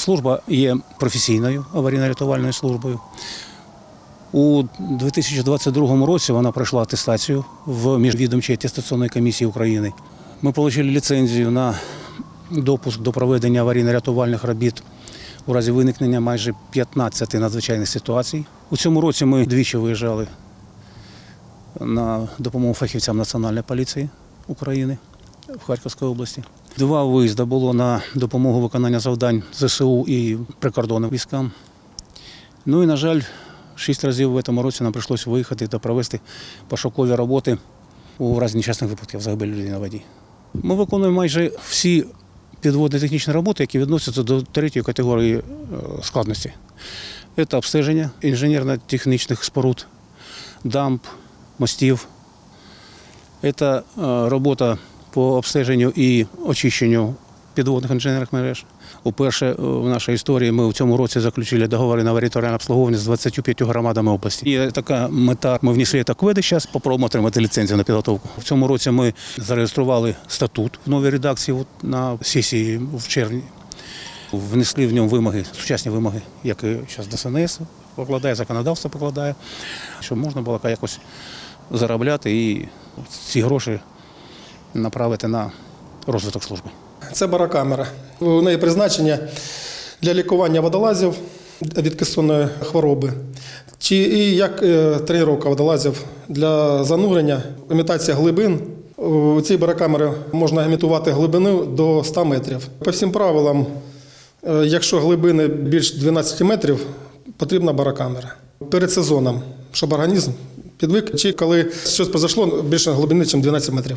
Служба є професійною аварійно-рятувальною службою. У 2022 році вона пройшла атестацію в міжвідомчій атестаційної комісії України. Ми отримали ліцензію на допуск до проведення аварійно-рятувальних робіт у разі виникнення майже 15 надзвичайних ситуацій. У цьому році ми двічі виїжджали на допомогу фахівцям Національної поліції України в Харківській області. Два виїзди було на допомогу виконання завдань ЗСУ і прикордонним військам. Ну і, на жаль, шість разів в цьому році нам прийшлося виїхати та провести пошукові роботи у разі нещасних випадків загибелі людини на воді. Ми виконуємо майже всі підводні технічні роботи, які відносяться до третьої категорії е, складності. Це обстеження інженерно-технічних споруд, дамб, мостів. Це е, робота по обстеженню і очищенню підводних інженерних мереж. Уперше е, в нашій історії ми в цьому році заключили договори на аварійне обслуговування з 25 громадами області. Є така мета. Ми внесли це кведи зараз, попробуємо отримати ліцензію на підготовку. В цьому році ми зареєстрували статут в новій редакції на сесії в червні. Внесли в ньому вимоги, сучасні вимоги, які зараз ДСНС покладає, законодавство покладає, щоб можна було якось заробляти і ці гроші направити на розвиток служби. Це барокамера. У неї призначення для лікування водолазів від кестонної хвороби. Чи і як е, тренування водолазів для занурення, імітація глибин. У цій барокамері можна імітувати глибину до 100 метрів. По всім правилам, е, якщо глибини більш 12 метрів, потрібна барокамера. Перед сезоном, щоб організм підвик, чи коли щось произошло більше глибини, ніж 12 метрів.